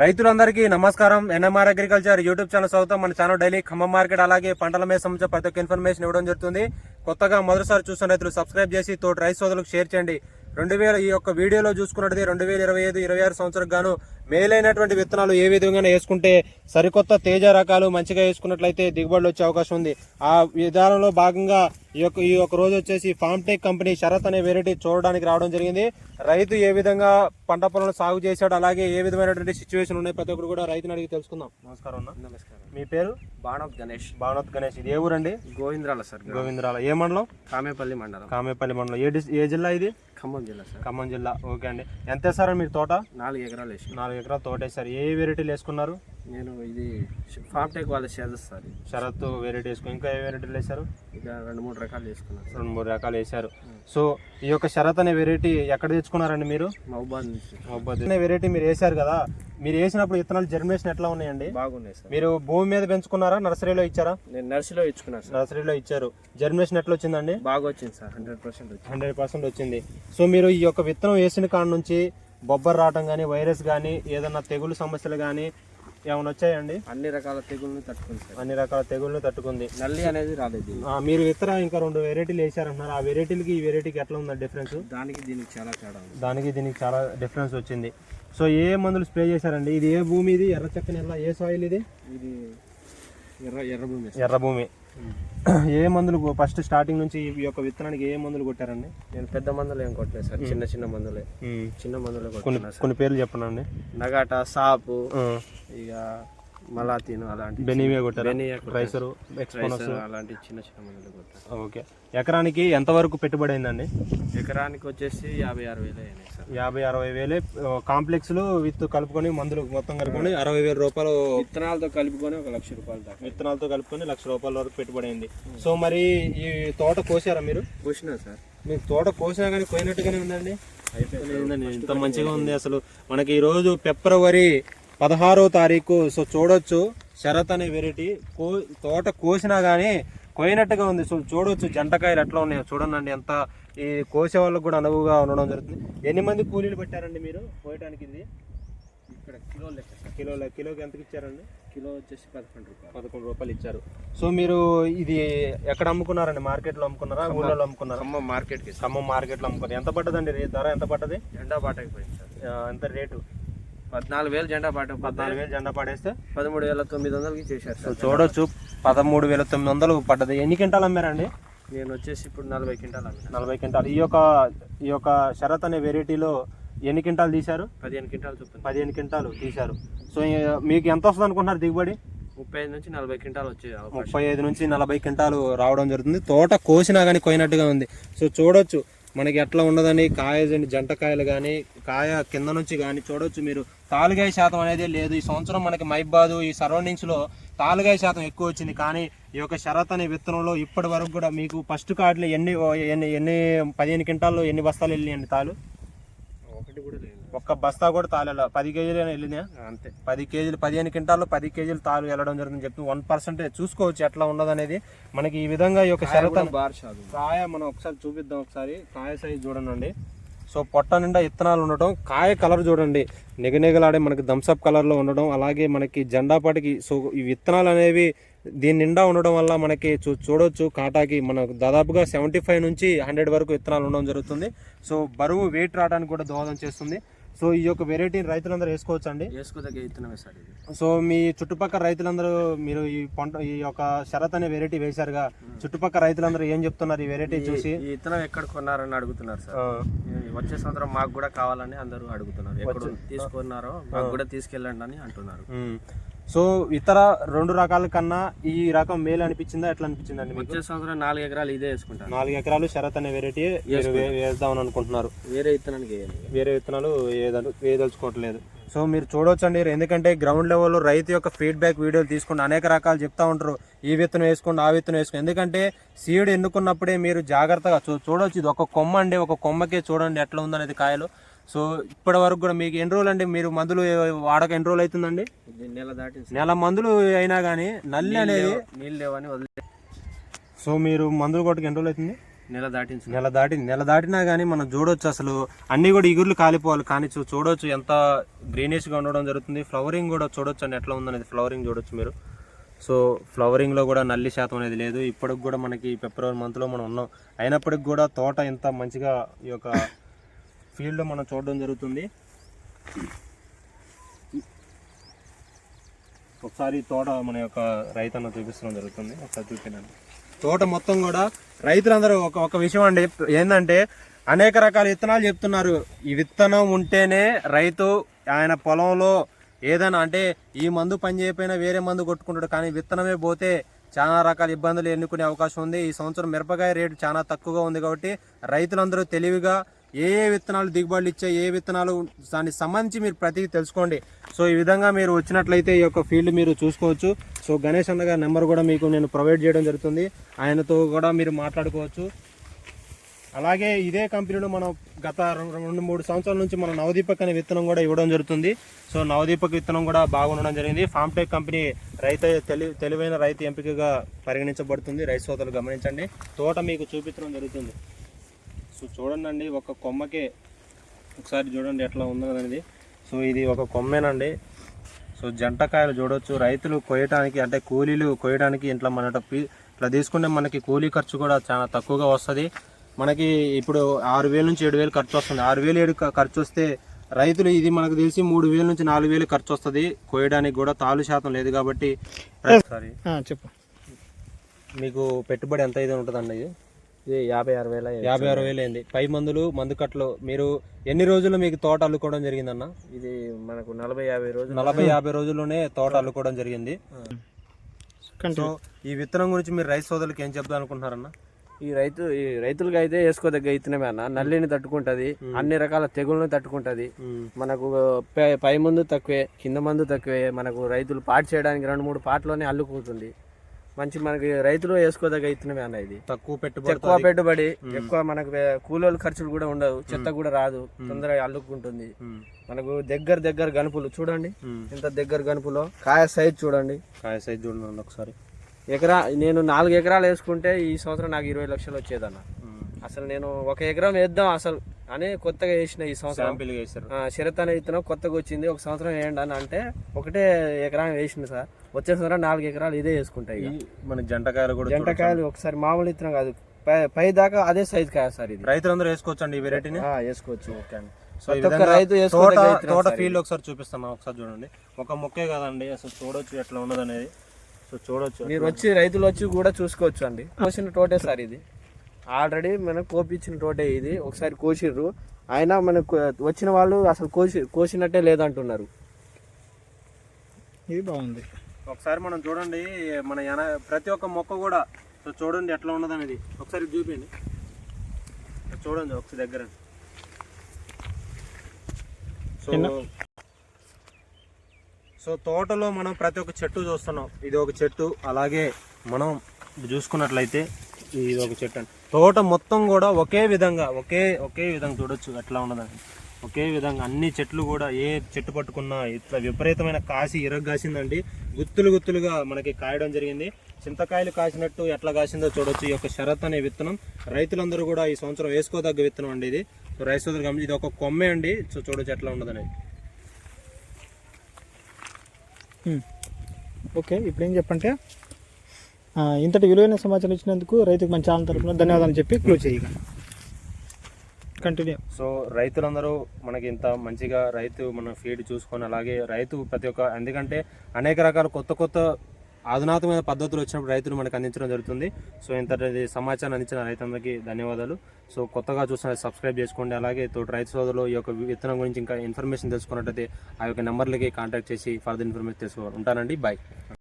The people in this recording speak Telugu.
రైతులందరికీ నమస్కారం. ఎన్ఎంఆర్ అగ్రికల్చర్ యూట్యూబ్ ఛానల్ స్వాగతం. మన ఛానల్ డైలీ ఖమ్మం మార్కెట్ అలాగే పంటల మీద సంబంధించిన ప్రతి ఒక్క ఇన్ఫర్మేషన్ ఇవ్వడం జరుగుతుంది. కొత్తగా మొదటిసారి చూస్తున్న రైతులు సబ్స్క్రైబ్ చేసి తోటి రైతు సోదరులకు షేర్ చేయండి. రెండు వేల ఈ యొక్క వీడియోలో చూసుకున్నది రెండు వేల ఇరవై ఐదు ఇరవై ఆరు సంవత్సరం గాను మేలైనటువంటి విత్తనాలు ఏ విధంగా వేసుకుంటే సరికొత్త తేజ రకాలు మంచిగా వేసుకున్నట్లయితే దిగుబడులు వచ్చే అవకాశం ఉంది. ఆ విధానంలో భాగంగా ఈ యొక్క ఈ యొక్క రోజు వచ్చేసి ఫామ్ టెక్ కంపెనీ శరత్ అనే వెరైటీ చూడడానికి రావడం జరిగింది. రైతు ఏ విధంగా పంట పొలంలో సాగు చేశాడు అలాగే ఏ విధమైనటువంటి సిచ్యువేషన్ ఉన్నాయి ప్రతి ఒక్కరు కూడా రైతుని అడిగి తెలుసుకుందాం. నమస్కారం అన్న. నమస్కారం. మీ పేరు? బాణవ్ గణేష్. భావనత్ గణేష్. ఇది ఏ ఊరండి? గోవింద్రాల సార్ గోవిందరాల. ఏ మండలం? కామేపల్లి మండలం. కామేపల్లి మండలం. ఏ ఏ జిల్లా ఇది? ఖమ్మం జిల్లా సార్. ఖమ్మం జిల్లా. ఓకే అండి. ఎంత వేస్తారండి మీరు తోట? నాలుగు ఎకరాలు వేసి. నాలుగు ఎకరాల తోట వేస్తారు ఏ వెరైటీలు వేసుకున్నారు? నేను ఇది ఫామ్ టెక్ వాళ్ళ షేర్స్ సార్. షరత్ వెరైటీ వేసుకుని ఇంకా ఏ వెరైటీలు వేశారు? ఇక రెండు మూడు రకాలు వేసుకున్నాను సార్. రెండు మూడు రకాలు వేశారు. సో ఈ యొక్క షరత్ అనే వెరైటీ ఎక్కడ తెచ్చుకున్నారండి మీరు? మహబాద్ నుంచి మొహబ్బత్ అనే వెరైటీ మీరు వేశారు కదా. మీరు వేసినప్పుడు విత్తనాలు జర్మినేషన్ ఎట్లా ఉన్నాయండి? బాగున్నాయి సార్. మీరు భూమి మీద పెంచుకున్నారా నర్సరీలో ఇచ్చారా? నేను నర్సరీలో ఇచ్చుకున్నాను సార్. నర్సరీలో ఇచ్చారు. జర్మినేషన్ ఎట్లా వచ్చిందండి? బాగా వచ్చింది sir hundred percent hundred percent వచ్చింది. సో మీరు ఈ యొక్క విత్తనం వేసిన కాడ నుంచి బొబ్బర్ రావటం కానీ వైరస్ కానీ ఏదన్నా తెగులు సమస్యలు కానీ ఏమైనా వచ్చాయండి? అన్ని రకాల తెగుళ్ళని తట్టుకుంది సార్. అన్ని రకాల తెగుళ్ళు తట్టుకుంది. నల్లి అనేది రాలేదు మీరు ఇతర ఇంకా రెండు వెరైటీలు వేసారంటున్నారు. ఆ వెరైటీలకి ఈ వెరైటీకి ఎట్లా ఉందా డిఫరెన్స్? దానికి దీనికి చాలా తేడా దానికి దీనికి చాలా డిఫరెన్స్ వచ్చింది. సో ఏ మందులు స్ప్రే చేశారండి? ఇది ఏ భూమి ఇది? ఎర్ర చెక్క నెల? ఏ సాయిల్ ఇది? ఇది ఎర్ర ఎర్ర భూమి. ఎర్ర భూమి. ఏ మందులు ఫస్ట్ స్టార్టింగ్ నుంచి ఈ యొక్క విత్తనానికి ఏ మందులు కొట్టారండి? నేను పెద్ద మందులు ఏం కొట్టలేదు సార్. చిన్న చిన్న మందులే. చిన్న మందులే కొన్ని కొన్ని పేర్లు చెప్పండి నగాట సాపు ఇక మలాతీను అలాంటి బెనీవియా కొట్టారా? ఎక్స్పోనస్ అలాంటి చిన్న చిన్న మందులు కొట్టాను ఓకే. ఎకరానికి ఎంతవరకు పెట్టుబడి అయిందండి? ఎకరానికి వచ్చేసి యాభై ఆరు వేలు అయినాయి సార్. యాభై అరవై వేలే. కాంప్లెక్స్లు విత్ కలుపుకొని మందులు మొత్తం కలుపుకొని అరవై వేల రూపాయలు విత్తనాలతో కలుపుకొని ఒక లక్ష రూపాయలు దాకా. విత్తనాలతో కలుపుకొని లక్ష రూపాయల వరకు పెట్టుబడి అయింది. సో మరి ఈ తోట కోసారా మీరు? కూర్చున్నా సార్. మీకు తోట కోసినా కానీ పోయినట్టుగానే ఉందండి? అయిపోయింది ఏందండి ఇంత మంచిగా ఉంది అసలు. మనకి ఈరోజు ఫిబ్రవరి పదహారో తారీఖు. సో చూడొచ్చు శరత్ అనే వెరైటీ. కో తోట కోసినా కానీ కోయినట్టుగా ఉంది. సో చూడొచ్చు జంటకాయలు ఎట్లా ఉన్నాయో. చూడండి ఎంత ఈ కోసే వాళ్ళకి కూడా అనువుగా ఉండడం జరుగుతుంది. ఎన్ని మంది కూలీలు పెట్టారండి మీరు కోయటానికి ఇది? ఇక్కడ కిలో లెక్క. కిలోల కిలోకి ఎంతకి ఇచ్చారండి కిలో వచ్చేసి పదకొండు రూపాయలు. పదకొండు రూపాయలు ఇచ్చారు. సో మీరు ఇది ఎక్కడ అమ్ముకున్నారండి? మార్కెట్లో అమ్ముకున్నారా? ఊళ్ళో అమ్ముకున్నారా? ఖమ్మం మార్కెట్కి. ఖమ్మం మార్కెట్లో అమ్ముకున్నారు ఎంత పడ్డదండి ధర? ఎంత పడ్డది? జెండా బాటకి పోయింది ఎంత రేటు? పద్నాలుగు వేలు జెండా బాటకు పద్నాలుగు వేలు జెండా పడేస్తే? పదమూడు వేల తొమ్మిది వందలకి చేశారు సో చూడొచ్చు పదమూడు వేల తొమ్మిది వందలు పడ్డది. ఎన్ని క్వింటాలు అమ్మారండి? నేను వచ్చేసి ఇప్పుడు నలభై క్వింటాలు అమ్మిన. నలభై క్వింటాలు. ఈ యొక్క ఈ యొక్క శరత్ అనే వెరైటీలో ఎన్ని క్వింటాలు తీశారు? పదిహేను క్వింటాలు చొప్పున. పదిహేను క్వింటాలు తీశారు. సో మీకు ఎంత వస్తుంది అనుకుంటున్నారు దిగుబడి? ముప్పై ఐదు నుంచి నలభై క్వింటాలు వచ్చే ముప్పై ఐదు నుంచి నలభై క్వింటాలు రావడం జరుగుతుంది. తోట కోసినా కానీ కోయినట్టుగా ఉంది. సో చూడొచ్చు మనకి ఎట్లా ఉండదని కాయ జంట కాయలు కానీ కాయ కింద నుంచి కానీ చూడొచ్చు మీరు. తాలుగాయ శాతం అనేది లేదు. ఈ సంవత్సరం మనకి మైబాదు ఈ సరౌండింగ్స్లో తాలుగాయ శాతం ఎక్కువ వచ్చింది. కానీ ఈ యొక్క శరత్ అనే విత్తనంలో ఇప్పటి వరకు కూడా మీకు ఫస్ట్ కార్డులో ఎన్ని ఎన్ని ఎన్ని పదిహేను క్వింటాల్లో ఎన్ని బస్తాలు వెళ్ళినాయండి తాలు? ఒకటి కూడా లేదు. ఒక్క బస్తా కూడా తాళాల పది కేజీలు వెళ్ళినాయా అంతే. పది కేజీలు పదిహేను క్వింటాల్లో పది కేజీలు తాలు వెళ్ళడం జరుగుతుంది చెప్తూ వన్ పర్సెంటేజ్ చూసుకోవచ్చు ఎట్లా ఉన్నదనేది. మనకి ఈ విధంగా ఈ యొక్క శరత్ కాయ మనం ఒకసారి చూపిద్దాం ఒకసారి. కాయ సైజ్ చూడండి. సో పొట్ట నిండా ఇత్తనాలు ఉండటం కాయ కలర్ చూడండి. నిగనిగలాడే మనకి థమ్సప్ కలర్లో ఉండడం అలాగే మనకి జెండాపాటికి సో ఈ విత్తనాలు అనేవి దీని నిండా ఉండడం వల్ల మనకి చూ చూడొచ్చు. కాటాకి మనకు దాదాపుగా సెవెంటీ ఫైవ్ నుంచి హండ్రెడ్ వరకు విత్తనాలు ఉండడం జరుగుతుంది. సో బరువు వెయిట్ రావడానికి కూడా దోహదం చేస్తుంది. సో ఈ యొక్క వెరైటీని రైతులందరూ వేసుకోవచ్చు అండి వేసుకోదగ్గ ఇత్తనమే సార్ ఇది. సో మీ చుట్టుపక్కల రైతులందరూ మీరు ఈ పంట ఈ యొక్క శరత్ అనే వెరైటీ వేశారుగా చుట్టుపక్కల రైతులందరూ ఏం చెప్తున్నారు ఈ వెరైటీ చూసి? ఈ ఇత్తనం ఎక్కడ కొన్నారని అడుగుతున్నారు సార్. వచ్చే సంవత్సరం మాకు కూడా కావాలని అందరూ అడుగుతున్నారు. ఎక్కడ తీసుకున్నారో మాకు కూడా తీసుకెళ్ళండి అని అంటున్నారు. సో ఇతర రెండు రకాల కన్నా ఈ రకం మేలు అనిపించిందా? ఎట్లా అనిపించిందండి మీకు? వచ్చే సంవత్సరం నాలుగు ఎకరాలు ఇదే వేసుకుంటాను. నాలుగు ఎకరాలు శరత్ అనే వెరైటీ వేద్దామని అనుకుంటున్నారు. వేరే ఇత్తనానికి వేయాలి. వేరే విత్తనాలు వేయదలు వేయదలుచుకోవట్లేదు. సో మీరు చూడొచ్చండి. ఎందుకంటే గ్రౌండ్ లెవెల్లో రైతు యొక్క ఫీడ్బ్యాక్ వీడియోలు తీసుకుంటూ అనేక రకాలు చెప్తా ఉంటారు. ఈ విత్తనం వేసుకోండి ఆ విత్తనం వేసుకోండి. ఎందుకంటే సీడ్ ఎన్నుకున్నప్పుడే మీరు జాగ్రత్తగా చూ చూడొచ్చు. ఇది ఒక కొమ్మ అండి. ఒక కొమ్మకే చూడండి ఎట్లా ఉందనేది కాయలు. సో ఇప్పటి వరకు కూడా మీకు ఎన్ని రోజులు అండి? మీరు మందులు వాడక ఎన్ని రోజులు అవుతుందండి? నెల దాటింది. నెల మందులు అయినా కానీ నల్లి అనేది నీళ్ళు లేవని వదిలే. సో మీరు మందులు కొట్టుకు ఎన్ని రోజులు అవుతుంది? నెల దాటించు నెల దాటి నెల దాటినా కానీ మనం చూడొచ్చు అసలు. అన్ని కూడా ఇగుర్లు కాలిపోవాలి. కానీ చూ- చూడొచ్చు ఎంత గ్రీనిష్గా ఉండడం జరుగుతుంది. ఫ్లవరింగ్ కూడా చూడొచ్చు అండి. ఎట్లా ఉందనేది ఫ్లవరింగ్ చూడొచ్చు మీరు. సో ఫ్లవరింగ్లో కూడా నల్లి శాతం అనేది లేదు. ఇప్పటికి కూడా మనకి ఫిబ్రవరి మంత్లో మనం ఉన్నాం. అయినప్పటికి కూడా తోట ఇంత మంచిగా ఈ యొక్క ఫీల్డ్లో మనం చూడడం జరుగుతుంది. ఒకసారి తోట మన యొక్క రైతన్న చూపిస్తడం జరుగుతుంది. ఒకసారి చూపించండి తోట మొత్తం కూడా రైతులందరూ ఒక ఒక విషయం అండి. ఏంటంటే అనేక రకాల విత్తనాలు చెప్తున్నారు. ఈ విత్తనం ఉంటేనే రైతు ఆయన పొలంలో ఏదైనా అంటే ఈ మందు పని చేయకపోయినా వేరే మందు కొట్టుకుంటాడు. కానీ విత్తనమే పోతే చాలా రకాల ఇబ్బందులు ఎన్నుకునే అవకాశం ఉంది. ఈ సంవత్సరం మిరపకాయ రేటు చాలా తక్కువగా ఉంది కాబట్టి రైతులందరూ తెలివిగా ఏ ఏ విత్తనాలు దిగుబడులు ఇచ్చే ఏ విత్తనాలు దానికి సంబంధించి మీరు ప్రతి తెలుసుకోండి. సో ఈ విధంగా మీరు వచ్చినట్లయితే ఈ యొక్క ఫీల్డ్ మీరు చూసుకోవచ్చు. సో గణేష్ అన్న గారి నెంబర్ కూడా మీకు నేను ప్రొవైడ్ చేయడం జరుగుతుంది. ఆయనతో కూడా మీరు మాట్లాడుకోవచ్చు. అలాగే ఇదే కంపెనీలో మనం గత రెండు రెండు మూడు సంవత్సరాల నుంచి మనం నవదీపక్ అనే విత్తనం కూడా ఇవ్వడం జరుగుతుంది. సో నవదీపక్ విత్తనం కూడా బాగుండడం జరిగింది. ఫామ్టెక్ కంపెనీ రైతు తెలి తెలివైన రైతు ఎంపికగా పరిగణించబడుతుంది. రైతు సోదరులు గమనించండి. తోట మీకు చూపించడం జరుగుతుంది. సో చూడండి ఒక కొమ్మకే. ఒకసారి చూడండి ఎట్లా ఉందో అనేది. సో ఇది ఒక కొమ్మేనండి. సో జంటకాయలు చూడొచ్చు. రైతులు కొయ్యడానికి అంటే కూలీలు కొయ్యడానికి ఇట్లా మన ఇట్లా తీసుకుంటే మనకి కూలీ ఖర్చు కూడా చాలా తక్కువగా వస్తుంది. మనకి ఇప్పుడు ఆరు వేల నుంచి ఏడు వేలు ఖర్చు వస్తుంది. ఆరు వేలు ఏడు ఖర్చు వస్తే రైతులు ఇది మనకు తెలిసి మూడు వేల నుంచి నాలుగు వేలు ఖర్చు వస్తుంది. కోయడానికి కూడా తాలు శాతం లేదు కాబట్టి సారీ. చెప్పు. మీకు పెట్టుబడి ఎంత అయితే ఉంటుందండి ఇది? ఇది యాభై ఆరు వేల యాభై ఆరు వేలు అయింది. పై మందులు మందు కట్టలు మీరు ఎన్ని రోజుల్లో మీకు తోట అల్లుకోవడం జరిగిందన్న? ఇది మనకు నలభై యాభై రోజులు. నలభై యాభై రోజుల్లోనే తోట అల్లుకోవడం జరిగింది. సో ఈ విత్తనం గురించి మీరు రైతు సోదరులకు ఏం చెప్దాం అనుకుంటున్నారన్న? ఈ రైతు ఈ రైతులకి అయితే వేసుకోదగ్గ ఇత్తనమే అన్న. నల్లిని తట్టుకుంటది అన్ని రకాల తెగుళ్ళని తట్టుకుంటది. మనకు పై- పై మందు తక్కువే కింద మందు తక్కువే మనకు రైతులు పాటు చేయడానికి రెండు మూడు పాటలోనే అల్లుకుతుంది మంచి మనకి రైతులు వేసుకోదగ్గ ఇత్తనమే అన్న ఇది? తక్కువ పెట్టుబడి ఎక్కువ పెట్టుబడి ఎక్కువ మనకు కూలోళ్ళ ఖర్చులు కూడా ఉండవు చెత్త కూడా రాదు తొందరగా అల్లుకుంటుంది మనకు దగ్గర దగ్గర గనుపులు చూడండి. ఇంత దగ్గర గనుపులో కాయ సైజ్ చూడండి. కాయ సైజ్ చూడండి ఒకసారి. ఎకరా నేను నాలుగు ఎకరాలు వేసుకుంటే ఈ సంవత్సరం నాకు ఇరవై లక్షలు వచ్చేదన్న. అసలు నేను ఒక ఎకరం వేద్దాం అసలు. అని కొత్తగా వేసిన ఈ సంవత్సరం. శరత్ అనే విత్తనం కొత్తగా వచ్చింది. ఒక సంవత్సరం వేయండి అని అంటే ఒకటే ఎకరం వేసింది సార్. వచ్చే సంవత్సరం నాలుగు ఎకరాలు ఇదే వేసుకుంటాయి. మన జంటకాయలు కూడా జంటకాయలు ఒకసారి మామూలు విత్తనం కాదు. పై దాకా అదే సైజ్ కాయ సార్ ఇది. రైతులందరూ వేసుకోవచ్చండి ఈ వెరైటీని వేసుకోవచ్చు. సో ప్రతి ఒక్క విధంగా రైతు తోట తోట ఫీల్డ్ ఒకసారి చూపిస్తాను ఒకసారి చూడండి. ఒక మొక్కే కదండి అసలు చూడొచ్చు ఎట్లా ఉన్నది అనేది సో చూడొచ్చు. మీరు వచ్చి రైతులు వచ్చి కూడా చూసుకోవచ్చు అండి. కోసిన తోటే సార్ ఇది. ఆల్రెడీ మనకు కోపించిన తోటే ఇది. ఒకసారి కోసిర్రు. అయినా మనకు వచ్చిన వాళ్ళు అసలు కోసి కోసినట్టే లేదంటున్నారు. ఇది బాగుంది. ఒకసారి మనం చూడండి మన ఎన ప్రతి ఒక్క మొక్క కూడా సో చూడండి ఎట్లా ఉన్నది అనేది. ఒకసారి చూపించండి. చూడండి ఒకసారి దగ్గర. సో సో తోటలో మనం ప్రతి ఒక్క చెట్టు చూస్తున్నాం. ఇది ఒక చెట్టు. అలాగే మనం చూసుకున్నట్లయితే ఇది ఒక చెట్టు అండి. తోట మొత్తం కూడా ఒకే విధంగా ఒకే ఒకే విధంగా చూడొచ్చు ఎట్లా ఉన్నదని ఒకే విధంగా అన్ని చెట్లు కూడా ఏ చెట్టు పట్టుకున్నా ఇట్లా విపరీతమైన కాసి ఇరగ్గాసిందండి గుత్తులు గుత్తులుగా మనకి కాయడం జరిగింది. చింతకాయలు కాసినట్టు ఎట్లా కాసిందో చూడొచ్చు. ఈ యొక్క శరత్ అనే విత్తనం. రైతులందరూ కూడా ఈ సంవత్సరం వేసుకోదగ్గ విత్తనం అండి ఇది. సో రైతు సోదరు గమనించి ఇది ఒక కొమ్మే అండి. సో చూడొచ్చు ఎట్లా ఉన్నదనేది. ఓకే ఇప్పుడు ఏం చెప్పంటే ఇంతటి విలువైన సమాచారం ఇచ్చినందుకు రైతుకు మంచి ఛానల్ తరపున ధన్యవాదాలు చెప్పి క్లోజ్ చేయగా. కంటిన్యూ సో రైతులందరూ మనకి ఇంత మంచిగా రైతు మన ఫీడ్ చూసుకొని అలాగే రైతు ప్రతి ఒక్క ఎందుకంటే అనేక రకాల కొత్త కొత్త ఆధునాతమైన పద్ధతులు వచ్చినప్పుడు రైతులు మనకు అందించడం జరుగుతుంది. సో ఇంతటి సమాచారం అందించిన రైతులందరికీ ధన్యవాదాలు. సో కొత్తగా చూసిన సబ్స్క్రైబ్ చేసుకోండి. అలాగే తోటి రైతు సోదరులు ఈ యొక్క విత్తనం గురించి ఇంకా ఇన్ఫర్మేషన్ తెలుసుకున్నట్టయితే ఆ యొక్క నెంబర్లకి కాంటాక్ట్ చేసి ఫర్దర్ ఇన్ఫర్మేషన్ తెలుసుకోవాలి. ఉంటానండి. బాయ్